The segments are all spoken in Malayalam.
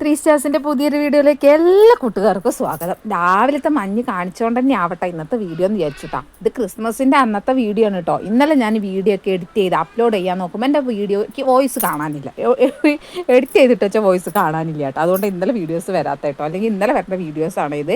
ത്രീ സ്റ്റാർസിന്റെ പുതിയൊരു വീഡിയോയിലേക്ക് എല്ലാ കൂട്ടുകാർക്കും സ്വാഗതം. രാവിലത്തെ മഞ്ഞ് കാണിച്ചുകൊണ്ട് തന്നെ ആവട്ടെ ഇന്നത്തെ വീഡിയോ എന്ന് വിചാരിച്ചുട്ടാ. ഇത് ക്രിസ്മസിന്റെ അന്നത്തെ വീഡിയോ ആണ് കേട്ടോ ഇന്നലെ ഞാൻ വീഡിയോ ഒക്കെ എഡിറ്റ് ചെയ്ത് അപ്ലോഡ് ചെയ്യാൻ നോക്കുമ്പോൾ എന്റെ വീഡിയോയ്ക്ക് വോയിസ് കാണാനില്ല. എഡിറ്റ് ചെയ്തിട്ട് വെച്ച വോയിസ് കാണാനില്ല കേട്ടോ അതുകൊണ്ട് ഇന്നലെ വീഡിയോസ് വരാത്ത കേട്ടോ അല്ലെങ്കിൽ ഇന്നലെ വരുന്ന വീഡിയോസാണ് ഇത്.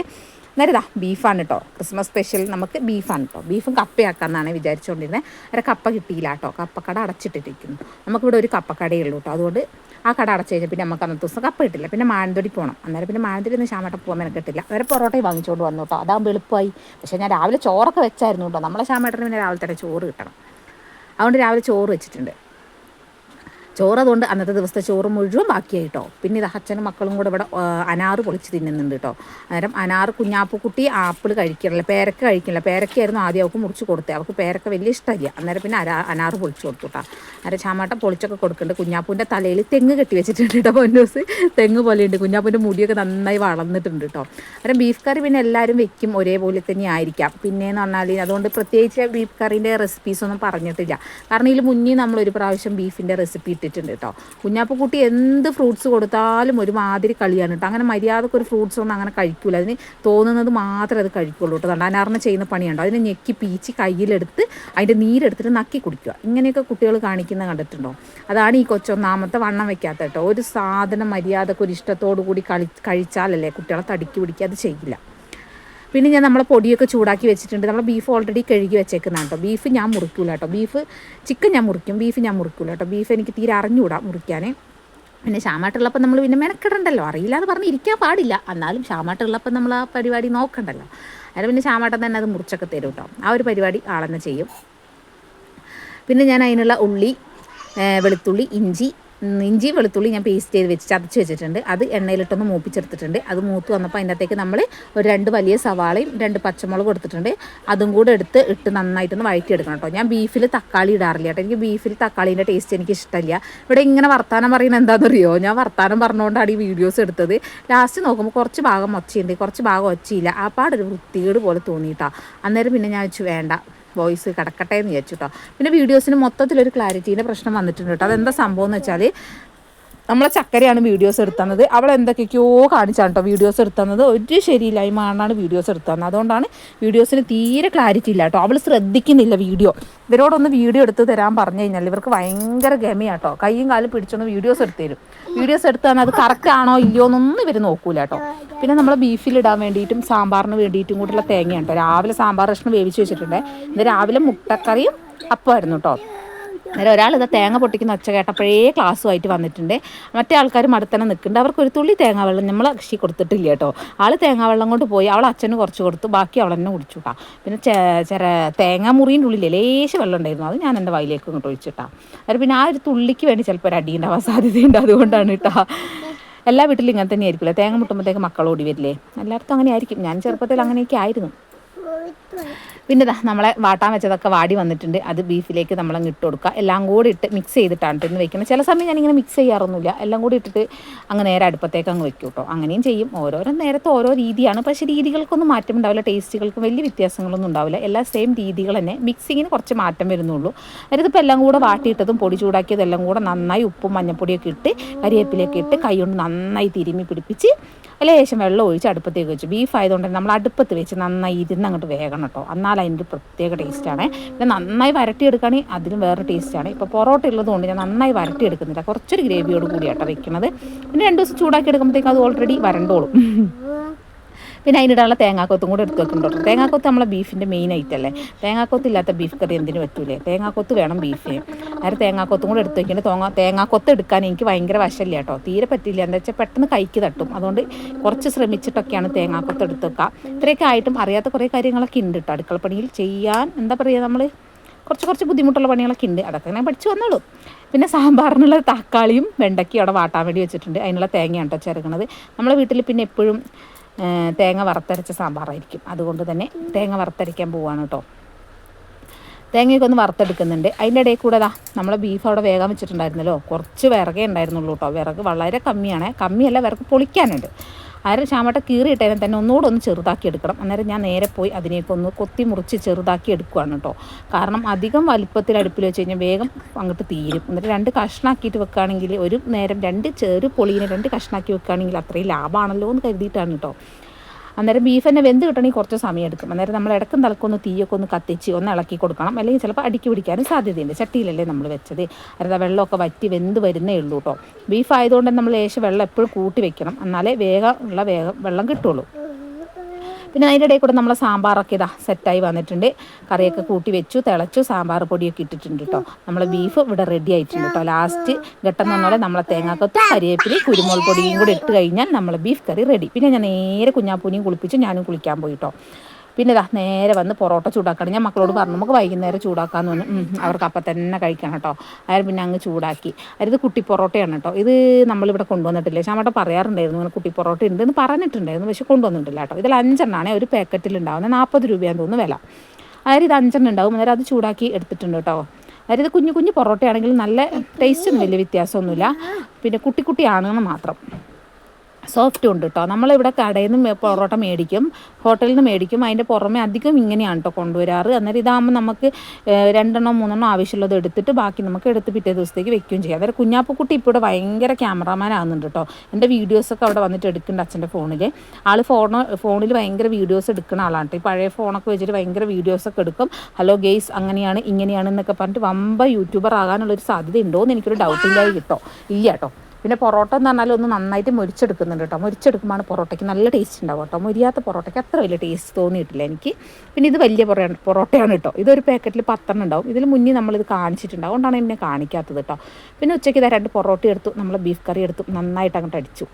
എന്നിട്ട് ബീഫാണ് കേട്ടോ ക്രിസ്മസ് സ്പെഷ്യൽ നമുക്ക് ബീഫാണ് കേട്ടോ ബീഫും കപ്പയാക്കാമെന്നാണ് വിചാരിച്ചുകൊണ്ടിരുന്നത് അവരെ കപ്പ കിട്ടിയില്ല കേട്ടോ കപ്പക്കട അടച്ചിട്ടിരിക്കുന്നു നമുക്കിവിടെ ഒരു കപ്പക്കടയേ ഉള്ളൂ കേട്ടോ അതുകൊണ്ട് ആ കട അടച്ചു കഴിഞ്ഞാൽ പിന്നെ നമുക്ക് അന്നത്തെ ദിവസം കപ്പ കിട്ടില്ല. പിന്നെ മാനന്തോടി പോകണം അന്നേരം പിന്നെ മാനന്തോടി ഒന്ന് ശാമട്ട പോകാൻ മെനക്കെട്ടില്ല അവരെ പൊറോട്ടയും വാങ്ങിച്ചുകൊണ്ട് വന്നു കേട്ടോ അതാകുമ്പോൾ എളുപ്പമായി. പക്ഷേ ഞാൻ രാവിലെ ചോറൊക്കെ വെച്ചായിരുന്നു കേട്ടോ നമ്മളെ ശാമേട്ടന് പിന്നെ രാവിലെ തന്നെ ചോറ് കിട്ടണം. അതുകൊണ്ട് രാവിലെ ചോറ് വെച്ചിട്ടുണ്ട്. ചോറ് അതുകൊണ്ട് അന്നത്തെ ദിവസത്തെ ചോറ് മുഴുവൻ ബാക്കിയായിട്ടോ. പിന്നെ ഇത് അച്ഛനും മക്കളും കൂടെ ഇവിടെ അനാറ് പൊളിച്ച് തിന്നുന്നുണ്ട് കേട്ടോ അന്നേരം അനാറ് കുഞ്ഞാപ്പുക്കുട്ടി ആപ്പിൾ കഴിക്കില്ല പേരക്ക കഴിക്കില്ല പേരക്കായിരുന്നു ആദ്യം അവൾക്ക് മുറിച്ച് കൊടുത്തത് അവൾക്ക് പേരക്ക വലിയ ഇഷ്ടമില്ല. അന്നേരം പിന്നെ അരാ അനാറ് പൊളിച്ച് കൊടുത്തു കേട്ടോ അന്നേരം ചാമാട്ട പൊളിച്ചൊക്കെ കൊടുക്കുന്നുണ്ട്. കുഞ്ഞാപ്പൂന്റെ തലയിൽ തെങ്ങ് കെട്ടി വെച്ചിട്ടുണ്ട് കേട്ടോ പൊന്നൂസ്. തെങ്ങ് പോലെയുണ്ട്. കുഞ്ഞാപ്പൂന്റെ മുടിയൊക്കെ നന്നായി വളർന്നിട്ടുണ്ട് കേട്ടോ അന്നേരം ബീഫ് കറി പിന്നെ എല്ലാവരും വെക്കും. ഒരേപോലെ തന്നെ ആയിരിക്കാം. പിന്നെയെന്ന് പറഞ്ഞാൽ അതുകൊണ്ട് പ്രത്യേകിച്ച് ബീഫ് കറീന്റെ റെസിപ്പീസ് ഒന്നും പറഞ്ഞിട്ടില്ല. കാരണം ഇതിൽ മുന്നേ നമ്മളൊരു പ്രാവശ്യം ബീഫിന്റെ റെസിപ്പി ഇട്ടിട്ടുണ്ട് കേട്ടോ. കുഞ്ഞാപ്പക്കുട്ടി എന്ത് ഫ്രൂട്ട്സ് കൊടുത്താലും ഒരുമാതിരി കളിയാണ് കേട്ടോ. അങ്ങനെ മര്യാദയ്ക്ക് ഒരു ഫ്രൂട്ട്സ് ഒന്നും അങ്ങനെ കഴിക്കൂല. അതിന് തോന്നുന്നത് മാത്രമേ അത് കഴിക്കുള്ളൂ കേട്ടോ. തണ്ടാനാറിന് ചെയ്യുന്ന പണിയുണ്ടോ. അതിനെ ഞെക്കി പീച്ച് കയ്യിലെടുത്ത് അതിന്റെ നീരെടുത്തിട്ട് നക്കി കുടിക്കുക. ഇങ്ങനെയൊക്കെ കുട്ടികൾ കാണിക്കുന്ന കണ്ടിട്ടുണ്ടോ? അതാണ് ഈ കൊച്ചൊന്നാമത്തെ വണ്ണം വെക്കാത്ത കേട്ടോ. ഒരു സാധനം മര്യാദയ്ക്ക് ഒരു ഇഷ്ടത്തോടു കൂടി കളി കഴിച്ചാലല്ലേ കുട്ടികളെ തടിക്ക് പിടിക്കുക? അത് ചെയ്യില്ല. പിന്നെ ഞാൻ നമ്മളെ പൊടിയൊക്കെ ചൂടാക്കി വെച്ചിട്ടുണ്ട്. നമ്മൾ ബീഫ് ഓൾറെഡി കഴുകി വെച്ചേക്കുന്നതാണ് കേട്ടോ. ബീഫ് ഞാൻ മുറിക്കൂല കേട്ടോ. ബീഫ് ചിക്കൻ ഞാൻ മുറിക്കും. ബീഫ് ഞാൻ മുറിക്കൂല കേട്ടോ. ബീഫ് എനിക്ക് തീരെ അറിഞ്ഞുകൂടാ മുറിക്കാനേ. പിന്നെ ഷാമാട്ടുള്ളപ്പോൾ നമ്മൾ പിന്നെ മെനക്കെടണ്ടല്ലോ. അറിയില്ല എന്ന് പറഞ്ഞ് ഇരിക്കാൻ പാടില്ല. എന്നാലും ഷാമാട്ടുള്ളപ്പോൾ നമ്മൾ ആ പരിപാടി നോക്കണ്ടല്ലോ. അതായത് പിന്നെ ഷാമാട്ടം തന്നെ അത് മുറിച്ചൊക്കെ തരും കേട്ടോ. ആ ഒരു പരിപാടി ആളെന്നെ ചെയ്യും. പിന്നെ ഞാൻ അതിനുള്ള ഉള്ളി വെളുത്തുള്ളി ഇഞ്ചി ഇഞ്ചി വെളുത്തുള്ളി ഞാൻ പേസ്റ്റ് ചെയ്ത് വെച്ച് ചതച്ച് വെച്ചിട്ടുണ്ട്. അത് എണ്ണയിലിട്ടൊന്ന് മൂപ്പിച്ചെടുത്തിട്ടുണ്ട്. അത് മൂത്ത് വന്നപ്പോൾ അതിനകത്തേക്ക് നമ്മൾ ഒരു രണ്ട് വലിയ സവാളയും രണ്ട് പച്ചമുളകും എടുത്തിട്ടുണ്ട്. അതും കൂടെ എടുത്ത് ഇട്ട് നന്നായിട്ടൊന്ന് വഴറ്റിയെടുക്കണം കേട്ടോ. ഞാൻ ബീഫിൽ തക്കാളി ഇടാറില്ല കേട്ടോ. എനിക്ക് ബീഫിൽ തക്കാളീന്റെ ടേസ്റ്റ് എനിക്ക് ഇഷ്ടമില്ല ഇവിടെ ഇങ്ങനെ വർത്താനം പറയുന്നത് എന്താണെന്നറിയോ? ഞാൻ വർത്താനം പറഞ്ഞുകൊണ്ടാണ് ഈ വീഡിയോസ് എടുത്തത്. ലാസ്റ്റ് നോക്കുമ്പോൾ കുറച്ച് ഭാഗം ഒച്ചയുണ്ട് കുറച്ച് ഭാഗം ഒച്ചയില്ല. ആ പാടൊരു വൃത്തികേട് പോലെ തോന്നിയിട്ടാണ് അന്നേരം പിന്നെ ഞാൻ വെച്ച് വേണ്ട. വോയിസ് കിടക്കട്ടെ എന്ന് വിചാരിച്ചു കേട്ടോ പിന്നെ വീഡിയോസിന് മൊത്തത്തിലൊരു ക്ലാരിറ്റീന്റെ പ്രശ്നം വന്നിട്ടുണ്ട് കേട്ടോ അതെന്താ സംഭവം എന്ന് വെച്ചാൽ നമ്മളെ ചക്കരയാണ് വീഡിയോസ് എടുത്തുന്നത് അവൾ എന്തൊക്കെയൊക്കെയോ കാണിച്ചാണ് കേട്ടോ വീഡിയോസ് എടുത്തുന്നത് ഒരു ശരിയില്ലായ്മ ആണാണ് വീഡിയോസ് എടുത്തുന്നത് അതുകൊണ്ടാണ് വീഡിയോസിന് തീരെ ക്ലാരിറ്റി ഇല്ല കേട്ടോ അവൾ ശ്രദ്ധിക്കുന്നില്ല വീഡിയോ ഇവരോടൊന്ന് വീഡിയോ എടുത്ത് തരാൻ പറഞ്ഞു കഴിഞ്ഞാൽ ഇവർക്ക് ഭയങ്കര ഗമയാട്ടോ കൈയും കാലും പിടിച്ചൊന്ന് വീഡിയോസ് എടുത്ത് തരും. വീഡിയോസ് എടുത്ത് തന്നെ അത് കറക്റ്റ് ആണോ ഇല്ലയോ എന്നൊന്നും ഇവർ നോക്കൂല കേട്ടോ പിന്നെ നമ്മൾ ബീഫിലിടാൻ വേണ്ടിയിട്ടും സാമ്പാറിന് വേണ്ടിയിട്ടും കൂടെയുള്ള തേങ്ങയാണ് കേട്ടോ രാവിലെ സാമ്പാർ കഷ്ണം വേവിച്ച് വെച്ചിട്ടുണ്ട്. രാവിലെ മുട്ടക്കറിയും അപ്പമായിരുന്നു കേട്ടോ അന്നേരം ഒരാൾ ഇത് തേങ്ങ പൊട്ടിക്കുന്ന ഒച്ച കേട്ടപ്പോഴേ ക്ലാസ്സുമായിട്ട് വന്നിട്ടുണ്ട്. മറ്റേ ആൾക്കാർ മടുത്തന്നെ നിൽക്കുന്നുണ്ട്. അവർക്ക് ഒരു തുള്ളി തേങ്ങാ വെള്ളം നമ്മൾ കൃഷി കൊടുത്തിട്ടില്ല കേട്ടോ. ആൾ തേങ്ങാ വെള്ളം കൊണ്ട് പോയി അവൾ അച്ഛന് കുറച്ച് കൊടുത്തു ബാക്കി അവൾ തന്നെ കുടിച്ചു കേട്ടോ പിന്നെ ചെറ തേങ്ങ മുറിന്റെ ഉള്ളിൽ ലേശം വെള്ളം ഉണ്ടായിരുന്നു. അത് ഞാൻ എന്റെ വായിലേക്ക് ഇങ്ങോട്ട് ഒഴിച്ചിട്ടാ അന്നേരം പിന്നെ ആ ഒരു തുള്ളിക്ക് വേണ്ടി ചിലപ്പോൾ ഒരു അടി ഉണ്ടാവാൻ സാധ്യതയുണ്ട് അതുകൊണ്ടാണ് കേട്ടോ എല്ലാ വീട്ടിലും ഇങ്ങനെ തന്നെ ആയിരിക്കില്ല തേങ്ങ മുട്ടുമ്പോഴത്തേക്ക് മക്കൾ വരില്ലേ? എല്ലായിടത്തും അങ്ങനെ ആയിരിക്കും ഞാൻ ചെറുപ്പത്തിൽ അങ്ങനെയൊക്കെ ആയിരുന്നു. പിന്നെ നമ്മളെ വാട്ടാൻ വെച്ചതൊക്കെ വാടി വന്നിട്ടുണ്ട്. അത് ബീഫിലേക്ക് നമ്മളങ്ങ് ഇട്ട് കൊടുക്കുക. എല്ലാം കൂടി ഇട്ട് മിക്സ് ചെയ്തിട്ടാണ് ഇന്ന് വെക്കുന്നത്. ചില സമയം ഞാനിങ്ങനെ മിക്സ് ചെയ്യാറൊന്നുമില്ല. എല്ലാം കൂടി ഇട്ടിട്ട് അങ്ങ് നേരെ അടുപ്പത്തേക്ക് അങ്ങ് വെക്കും കേട്ടോ അങ്ങനെയും ചെയ്യും. ഓരോരോ നേരത്തെ ഓരോ രീതിയാണ്. പക്ഷേ രീതികൾക്കൊന്നും മാറ്റം ഉണ്ടാവില്ല. ടേസ്റ്റുകൾക്കും വലിയ വ്യത്യാസങ്ങളൊന്നും ഉണ്ടാവില്ല. എല്ലാ സെയിം രീതികൾ തന്നെ. മിക്സിങ്ങിന് കുറച്ച് മാറ്റം വരുന്നുള്ളൂ. അതിപ്പോൾ എല്ലാം കൂടെ വാട്ടിയിട്ടതും പൊടി ചൂടാക്കിയതെല്ലാം കൂടെ നന്നായി ഉപ്പും മഞ്ഞപ്പൊടിയൊക്കെ ഇട്ട് കരിയേപ്പിലൊക്കെ ഇട്ട് കൈ കൊണ്ട് നന്നായി തിരുമ്മി പിടിപ്പിച്ച് ലേശം വെള്ളം ഒഴിച്ച് അടുപ്പത്തേക്ക് വെച്ചു. ബീഫ് ആയതുകൊണ്ട് നമ്മൾ അടുപ്പത്ത് വെച്ച് നന്നായി ഇരുന്ന് അങ്ങോട്ട് വേഗണം കേട്ടോ എന്നാൽ അതിന്റെ പ്രത്യേക ടേസ്റ്റാണ് പിന്നെ നന്നായി വരട്ടിയെടുക്കുകയാണെങ്കിൽ അതിലും വേറെ ടേസ്റ്റാണ് ഇപ്പോൾ പൊറോട്ട ഉള്ളതുകൊണ്ട് ഞാൻ നന്നായി വരട്ടിയെടുക്കുന്നില്ല. കുറച്ചൊരു ഗ്രേവിയോട് കൂടിയാട്ടോ വെക്കുന്നത് പിന്നെ രണ്ട് ദിവസം ചൂടാക്കി എടുക്കുമ്പോഴത്തേക്ക് അത് ഓൾറെഡി വരണ്ടോളും. പിന്നെ അതിനിടാനുള്ള തേങ്ങാക്കൊത്തും കൂടെ എടുത്ത് വെക്കുന്നുണ്ടോ തേങ്ങാക്കൊത്ത് നമ്മളെ ബീഫിന്റെ മെയിൻ ഐറ്റം അല്ലേ? തേങ്ങാക്കൊത്ത് ഇല്ലാത്ത ബീഫ് കറി എന്തിനു പറ്റൂലേ? തേങ്ങാക്കൊത്ത് വേണം ബീഫിന് അതായത് തേങ്ങാക്കൊത്തും കൂടെ എടുത്ത് വെക്കുന്നുണ്ട്. തോങ്ങ തേങ്ങാക്കൊത്ത് എടുക്കാൻ എനിക്ക് ഭയങ്കര വശമില്ല കേട്ടോ. തീരെ പറ്റില്ല. എന്താ വെച്ചാൽ പെട്ടെന്ന് കൈക്ക് തട്ടും. അതുകൊണ്ട് കുറച്ച് ശ്രമിച്ചിട്ടൊക്കെയാണ് തേങ്ങാക്കൊത്ത് എടുത്ത് വെക്കുക. ഇത്രയൊക്കെ ആയിട്ടും അറിയാത്ത കുറേ കാര്യങ്ങളൊക്കെ ഉണ്ട് കേട്ടോ. അടുക്കളപ്പണിയിൽ ചെയ്യാൻ എന്താ പറയുക നമ്മൾ കുറച്ച് കുറച്ച് ബുദ്ധിമുട്ടുള്ള പണികളൊക്കെ ഉണ്ട്. അതൊക്കെ ഞാൻ പഠിച്ചു വന്നോളൂ. പിന്നെ സാമ്പാറിനുള്ള തക്കാളിയും വെണ്ടയ്ക്കും അവിടെ വാട്ടാൻ വേണ്ടി വെച്ചിട്ടുണ്ട്. അതിനുള്ള തേങ്ങയാണ് കേട്ടോ ചേർക്കുന്നത് നമ്മളെ വീട്ടിൽ പിന്നെ എപ്പോഴും തേങ്ങ വറുത്തരച്ച സാമ്പാറായിരിക്കും. അതുകൊണ്ട് തന്നെ തേങ്ങ വറുത്തരയ്ക്കാൻ പോവാണ് കേട്ടോ. തേങ്ങയൊക്കെ ഒന്ന് വറുത്തെടുക്കുന്നുണ്ട്. അതിന്റെ ഇടയിൽ കൂടെ ദാ നമ്മളെ ബീഫ് അവിടെ വേഗം വെച്ചിട്ടുണ്ടായിരുന്നല്ലോ. കുറച്ച് വിറകേ ഉണ്ടായിരുന്നുള്ളൂ കേട്ടോ. വിറക് വളരെ കമ്മിയാണ്. കമ്മിയല്ല വിറക് പൊളിക്കാനുണ്ട്. അന്നേരം ചാമട്ട കീറിയിട്ടതിനെ തന്നെ ഒന്നുകൂടെ ഒന്ന് ചെറുതാക്കി എടുക്കണം. അന്നേരം ഞാൻ നേരെ പോയി അതിനെയൊക്കെ ഒന്ന് കൊത്തി മുറിച്ച് ചെറുതാക്കി എടുക്കുകയാണ് കേട്ടോ. കാരണം അധികം വലിപ്പത്തിൽ അടുപ്പിൽ വെച്ച് കഴിഞ്ഞാൽ വേഗം അങ്ങോട്ട് തീരും. എന്നിട്ട് രണ്ട് കഷ്ണാക്കിയിട്ട് വെക്കുകയാണെങ്കിൽ ഒരു നേരം രണ്ട് ചെറു പൊളിയിനെ രണ്ട് കഷ്ണാക്കി വെക്കുകയാണെങ്കിൽ അത്രയും ലാഭമാണല്ലോ എന്ന് കരുതിയിട്ടാണ് കേട്ടോ. അന്നേരം ബീഫ് തന്നെ വെന്ത് കിട്ടണമെങ്കിൽ കുറച്ച് സമയം എടുക്കും അന്നേരം നമ്മൾ ഇടക്കും തലക്കൊന്ന് തീയൊക്കെ ഒന്ന് കത്തിച്ച് ഒന്ന് ഇളക്കി കൊടുക്കണം. അല്ലെങ്കിൽ ചിലപ്പോൾ അടിക്കി പിടിക്കാനും സാധ്യതയുണ്ട്. ചട്ടിയിലല്ലേ നമ്മൾ വെച്ചത്. അതായത് വെള്ളമൊക്കെ വറ്റി വെന്ത് വരുന്നേ ഉള്ളൂ കേട്ടോ ബീഫ് ആയതുകൊണ്ട് നമ്മൾ ലേശം വെള്ളം എപ്പോഴും കൂട്ടി വെക്കണം. എന്നാലേ വേഗം ഉള്ള വേഗം വെള്ളം കിട്ടുള്ളൂ. പിന്നെ അതിന്റെ ഇടയിൽ കൂടെ നമ്മളെ സാമ്പാറൊക്കെ ഇതാ സെറ്റായി വന്നിട്ടുണ്ട്. കറിയൊക്കെ കൂട്ടി വെച്ചു തിളച്ചു സാമ്പാർ പൊടിയൊക്കെ ഇട്ടിട്ടുണ്ട് കേട്ടോ. നമ്മളെ ബീഫ് ഇവിടെ റെഡി ആയിട്ടുണ്ട് കേട്ടോ. ലാസ്റ്റ് ഘട്ടം എന്ന് പറഞ്ഞാൽ നമ്മളെ തേങ്ങാക്കത്തും കരിവേപ്പിലി കുരുമുളക് പൊടിയും കൂടെ ഇട്ട് കഴിഞ്ഞാൽ നമ്മളെ ബീഫ് കറി റെഡി പിന്നെ ഞാൻ നേരെ കുഞ്ഞാപ്പൂനിയും കുളിപ്പിച്ച് ഞാനും കുളിക്കാൻ പോയി കേട്ടോ. പിന്നെ ഇതാ നേരെ വന്ന് പൊറോട്ട ചൂടാക്കണം. ഞാൻ മക്കളോട് പറഞ്ഞു നമുക്ക് വൈകുന്നേരം ചൂടാക്കാന്ന് പറഞ്ഞു. അവർക്ക് അപ്പം തന്നെ കഴിക്കണം കേട്ടോ അയാൾ പിന്നെ അങ്ങ് ചൂടാക്കി. അതായത് കുട്ടി പൊറോട്ടയാണ് കേട്ടോ ഇത് നമ്മളിവിടെ കൊണ്ടുവന്നിട്ടില്ല? അവിടെ പറയാറുണ്ടായിരുന്നു ഇങ്ങനെ കുട്ടി പൊറോട്ട ഉണ്ട് എന്ന് പറഞ്ഞിട്ടുണ്ടായിരുന്നു. പക്ഷെ കൊണ്ടുവന്നിട്ടില്ല കേട്ടോ ഇതിൽ അഞ്ചെണ്ണാണ് ഒരു പാക്കറ്റിൽ ഉണ്ടാവുന്നത്. നാൽപ്പത് രൂപയാണ് തോന്നുന്നു വില. അതായത് ഇത് അഞ്ചെണ്ണം ഉണ്ടാവും. അന്നേരം അത് ചൂടാക്കി എടുത്തിട്ടുണ്ട് കേട്ടോ അതായത് കുഞ്ഞു കുഞ്ഞു പൊറോട്ടയാണെങ്കിൽ നല്ല ടേസ്റ്റൊന്നും വലിയ വ്യത്യാസമൊന്നുമില്ല. പിന്നെ കുട്ടി കുട്ടിയാണെന്ന് മാത്രം. സോഫ്റ്റും ഉണ്ട് കേട്ടോ നമ്മളിവിടെ കടയിൽ നിന്ന് പൊറോട്ട മേടിക്കും. ഹോട്ടലിൽ നിന്ന് മേടിക്കും. അതിന്റെ പുറമെ അധികം ഇങ്ങനെയാണ് കേട്ടോ കൊണ്ടുവരാറ്. അന്നേരം ഇതാകുമ്പോൾ നമുക്ക് രണ്ടെണ്ണം മൂന്നെണ്ണം ആവശ്യമുള്ളത് എടുത്തിട്ട് ബാക്കി നമുക്ക് എടുത്ത് പിറ്റേ ദിവസത്തേക്ക് വെക്കുകയും ചെയ്യാം. അതായത് കുഞ്ഞാപ്പക്കുട്ടി ഇപ്പോൾ ഇവിടെ ഭയങ്കര ക്യാമറാമാൻ ആകുന്നുണ്ട് കേട്ടോ എന്റെ വീഡിയോസൊക്കെ അവിടെ വന്നിട്ട് എടുക്കുന്നുണ്ട് അച്ഛന്റെ ഫോണിൽ ആൾ ഫോണ് ഫോണിൽ ഭയങ്കര വീഡിയോസ് എടുക്കുന്ന ആളാണ് കേട്ടോ ഈ പഴയ ഫോണൊക്കെ വെച്ചിട്ട് ഭയങ്കര വീഡിയോസൊക്കെ എടുക്കും. ഹലോ ഗെയ്സ് അങ്ങനെയാണ് ഇങ്ങനെയാണ് എന്നൊക്കെ പറഞ്ഞിട്ട് വമ്പ യൂട്യൂബർ ആകാനുള്ളൊരു സാധ്യത ഉണ്ടോ എന്ന് എനിക്കൊരു ഡൗട്ട് ഇല്ലായി കിട്ടോ ഇല്ല കേട്ടോ പിന്നെ പൊറോട്ട എന്ന് പറഞ്ഞാൽ ഒന്ന് നന്നായിട്ട് മുരിച്ചെടുക്കുന്നുണ്ട് കേട്ടോ. മുരിച്ചെടുക്കുമ്പോൾ പൊറോട്ടയ്ക്ക് നല്ല ടേസ്റ്റ് ഉണ്ടാവും കേട്ടോ. മുരിയാത്ത പൊറോട്ടയ്ക്ക് അത്ര വലിയ ടേസ്റ്റ് തോന്നിയിട്ടില്ല എനിക്ക്. പിന്നെ ഇത് വലിയ പൊറ പൊറോട്ടയാണ് കേട്ടോ. ഇതൊരു പാക്കറ്റിൽ പത്തെണ്ണം ഉണ്ടാവും. ഇതിൽ മുന്നേ നമ്മളിത് കാണിച്ചിട്ടുണ്ട്. അതുകൊണ്ടാണ് എന്നെ കാണിക്കാത്തത് കേട്ടോ. പിന്നെ ഉച്ചയ്ക്ക് ഇതാ രണ്ട് പൊറോട്ട എടുത്തു. നമ്മൾ ബീഫ് കറി എടുത്തു. നന്നായിട്ട് അങ്ങോട്ട് അടിച്ചു.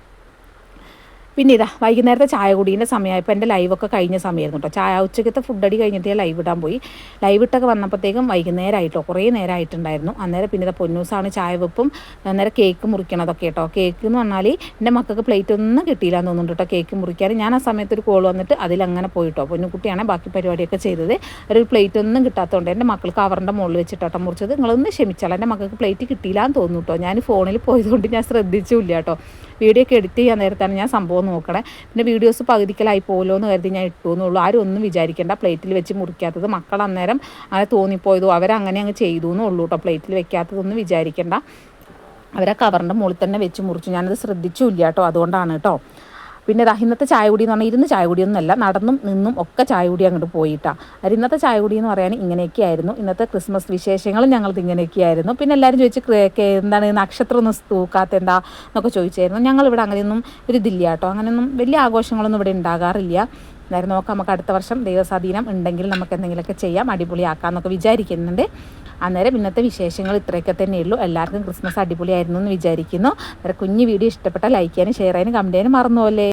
പിന്നെ ഇതാ വൈകുന്നേരത്തെ ചായ കുടീന്റെ സമയമായപ്പോൾ എന്റെ ലൈവൊക്കെ കഴിഞ്ഞ സമയമായിരുന്നു കേട്ടോ. ചായ ഉച്ചക്കത്തെ അടി കഴിഞ്ഞിട്ട് ഞാൻ ലൈവ് ഇടാൻ പോയി. ലൈവ് ഇട്ടൊക്കെ വന്നപ്പോഴത്തേക്കും വൈകുന്നേരമായിട്ടോ കുറേ നേരമായിട്ടുണ്ടായിരുന്നു അന്നേരം പിന്നെ ഇതാ പൊന്നൂസാണ് ചായ വെപ്പും അന്നേരം കേക്ക് മുറിക്കണതൊക്കെ കേട്ടോ. കേക്ക് എന്ന് പറഞ്ഞാൽ എന്റെ മക്കൾക്ക് പ്ലേറ്റ് ഒന്നും കിട്ടിയില്ല എന്ന് തോന്നുന്നുണ്ട് കേട്ടോ കേക്ക് മുറിക്കാൻ. ഞാൻ ആ സമയത്ത് ഒരു കോൾ വന്നിട്ട് അതിലങ്ങനെ പോയിട്ടോ. പൊന്നുകുട്ടിയാണ് ബാക്കി പരിപാടിയൊക്കെ ചെയ്തത്. ഒരു പ്ലേറ്റ് ഒന്നും കിട്ടാത്തതുകൊണ്ട് എന്റെ മക്കൾ കവറിന്റെ മുകളിൽ വെച്ചിട്ടോ മുറിച്ചത്. നിങ്ങളൊന്ന് ക്ഷമിച്ചാൽ എന്റെ മക്കൾക്ക് പ്ലേറ്റ് കിട്ടിയില്ല എന്ന് തോന്നുന്നു കേട്ടോ. ഞാൻ ഫോണിൽ പോയതുകൊണ്ട് ഞാൻ ശ്രദ്ധിച്ചില്ല കേട്ടോ. വീഡിയോ ഒക്കെ എഡിറ്റ് ചെയ്യാൻ നേരത്താണ് ഞാൻ സംഭവം നോക്കണേ. പിന്നെ വീഡിയോസ് പകുതിക്കലായി പോലോ എന്ന് കരുതി ഞാൻ ഇട്ടു എന്നുള്ളൂ. ആരും ഒന്നും വിചാരിക്കേണ്ട. പ്ലേറ്റിൽ വെച്ച് മുറിക്കാത്തത് മക്കൾ അന്നേരം അങ്ങനെ തോന്നിപ്പോയതോ അവരങ്ങനെ അങ്ങ് ചെയ്തു എന്നുള്ളൂ കേട്ടോ പ്ലേറ്റിൽ വെക്കാത്തതൊന്നും വിചാരിക്കേണ്ട. അവരെ കവറിന്റെ മുകളിൽ തന്നെ വെച്ച് മുറിച്ചു. ഞാനത് ശ്രദ്ധിച്ചില്ല കേട്ടോ അതുകൊണ്ടാണ് കേട്ടോ പിന്നെ ഇന്നത്തെ ചായ കുടി എന്ന് പറഞ്ഞാൽ ഇരുന്ന് ചായ കുടിയൊന്നുമല്ല നടന്നും നിന്നും ഒക്കെ ചായ കുടി അങ്ങോട്ട് പോയിട്ടാണ് അത് ഇന്നത്തെ ചായ കുടി എന്ന് പറയാൻ ഇങ്ങനെയൊക്കെയായിരുന്നു ഇന്നത്തെ ക്രിസ്മസ് വിശേഷങ്ങളും ഞങ്ങളത് ഇങ്ങനെയൊക്കെയായിരുന്നു പിന്നെ എല്ലാവരും ചോദിച്ച് എന്താണ് നക്ഷത്രം ഒന്നും തൂക്കാത്ത എന്താ എന്നൊക്കെ ചോദിച്ചായിരുന്നു. ഞങ്ങളിവിടെ അങ്ങനെയൊന്നും ഒരു ഇതില്ല കേട്ടോ. അങ്ങനെയൊന്നും വലിയ ആഘോഷങ്ങളൊന്നും ഇവിടെ ഉണ്ടാകാറില്ല. എന്തായാലും നോക്കാം നമുക്ക് അടുത്ത വർഷം ദൈവസ്വാധീനം ഉണ്ടെങ്കിൽ നമുക്ക് എന്തെങ്കിലുമൊക്കെ ചെയ്യാം അടിപൊളിയാക്കാമെന്നൊക്കെ വിചാരിക്കുന്നുണ്ട്. അന്നേരം ഇന്നത്തെ വിശേഷങ്ങൾ ഇത്രയൊക്കെ തന്നെയുള്ളൂ. എല്ലാവർക്കും ക്രിസ്മസ് അടിപൊളിയായിരുന്നു എന്ന് വിചാരിക്കുന്നു. അന്നേരം കുഞ്ഞു വീഡിയോ ഇഷ്ടപ്പെട്ട ലൈക്ക് ചെയ്യാനും ഷെയർ ചെയ്യാനും കമന്റ് ചെയ്യാനും മറന്നു പോലെ